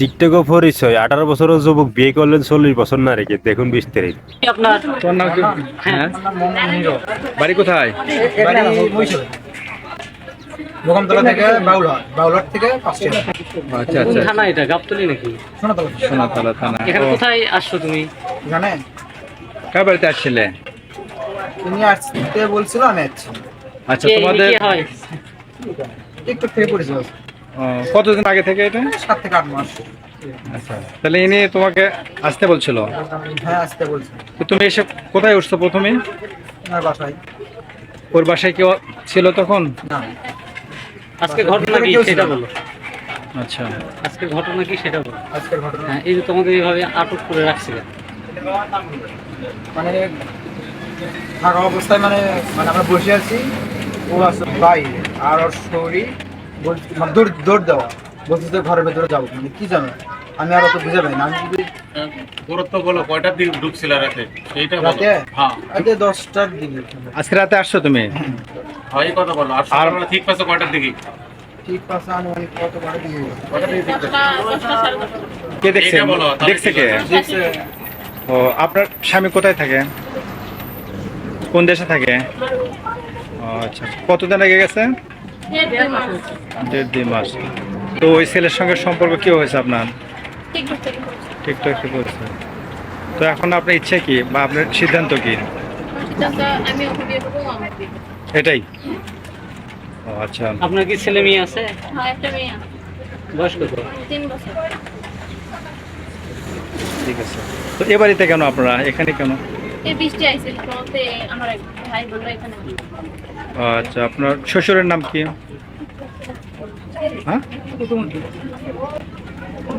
TikTok পরিচয় আঠারো বছরের যুবক বিয়ে করলেন চল্লিশ বছর না রেখে দেখুন বিশ তারিখ আপনার তোমার নাম কি? হ্যাঁ। বাড়ি কোথায়? বাড়ি থেকে বাউলহাট বাউলহাট থেকে আচ্ছা আচ্ছা। থানা এটা? গাবতলি নাকি? শোনাতলা সোনাতলা থানা। এখানে কোথায় আসছো তুমি? জানেন কার বাড়িতে আসছিলে? তিনি আসতে বলছিল আমি আচ্ছা তোমাদের কে একটু থেকে পরিচয় ও, কতদিন আগে থেকে এটা? সাত থেকে আট মাস। আচ্ছা। তাহলে ইনি তোমাকে আসতে বলছিল? হ্যাঁ আসতে তো তুমি এসে কোথায় উঠছো প্রথমে? আমার বাসায়। ওর বাসায় কেউ ছিল তখন? না। আজকে ঘটনা কি সেটা। বলো। আচ্ছা। আজকে ঘটনা কি সেটা বলো। আজকের ঘটনা। হ্যাঁ এই যে তোমাদের এইভাবে আটক করে রাখছে মানে থাকা অবস্থায় মানে মানে আমরা বসে আছি। ও আছে বাইরে আর ওর শরীর দৌড় দৌড় দেওয়া। বলছে যে ঘরের ভেতরে যাব মানে কি জানো? আমি আর অত বুঝে পাই না। আমি যদি গুরুত্ব বলো কয়টার দিকে ঢুকছিল রাতে? সেইটা রাতে? হ্যাঁ। রাতে দশটার দিকে। আজকে রাতে আসছো তুমি? হয় কথা বলো। আর ঠিক কয়টার দিকে? ঠিক পাশে আনুমানিক কত করে দিয়ে কয়টার দিকে কে দেখছে? কে? ও আপনার স্বামী কোথায় থাকে? কোন দেশে থাকে? ও আচ্ছা। কতদিন আগে গেছে? দেড় দুই মাস তো ওই ছেলের সঙ্গে সম্পর্ক কি হয়েছে আপনার? ঠিকঠাক ঠিক হয়েছে তো এখন আপনার ইচ্ছে কি বা আপনার সিদ্ধান্ত কি? আমি ওকে বিয়ে করব ও। এটাই? আচ্ছা। আপনার কি ছেলে মেয়ে আছে? হ্যাঁ একটা মেয়ে আছে, বয়স কত? ঠিক আছে। তো এ বাড়িতে কেন আপনারা? এখানে কেন? বৃষ্টি আইছে আমার ভাই বলল এখানে। আচ্ছা আপনার শ্বশুরের নাম কি? হ্যাঁ?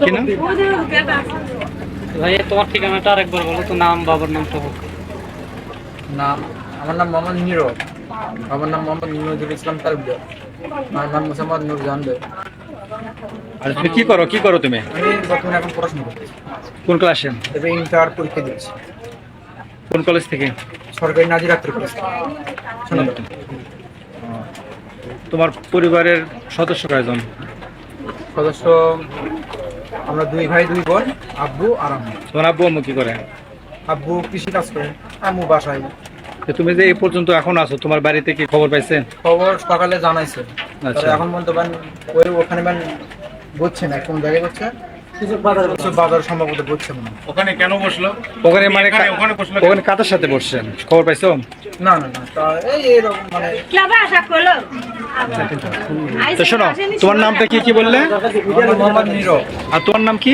কি নাম? ভাই তোমার ঠিকানাটা আরেকবার বলো তো নাম বাবার নাম সহ। নাম আমার নাম মোহাম্মদ নীরব আমার নাম মোহাম্মদ নজরুল ইসলাম তালুকদার। আমার নাম মোসাম্মদ নুর জাহানদের আচ্ছা তুমি কি করো? কি করো তুমি? আমি বর্তমানে এখন পড়াশোনা করতেছি। কোন ক্লাসে? তবে ইন্টার পরীক্ষা দিচ্ছি। কোন কলেজ থেকে? সরকারি কলেজ শোনাতলা তোমার পরিবারের সদস্য কয়জন? সদস্য আমরা দুই ভাই দুই বোন আব্বু আর আম্মু। তোমার আব্বু আম্মু কি করে? আব্বু কৃষি কাজ করে আম্মু বাসায়। তুমি যে এই পর্যন্ত এখন আছো তোমার বাড়িতে কি খবর পাইছেন খবর সকালে জানাইছে। আচ্ছা। এখন পর্যন্ত ওই ওখানে ম্যান বুঝছে না কোন জায়গায় বুঝছে? বাজার সম্ভবত ওখানে কেন বসল? ওখানে মানে ওখানে বসল ওখানে কাদের সাথে বসছেন? খবর পাইছো? না না না এই এরকম মানে তো শোনো তোমার নামটা কি কি বললে? মোহাম্মদ নীরব। আর তোমার নাম কি?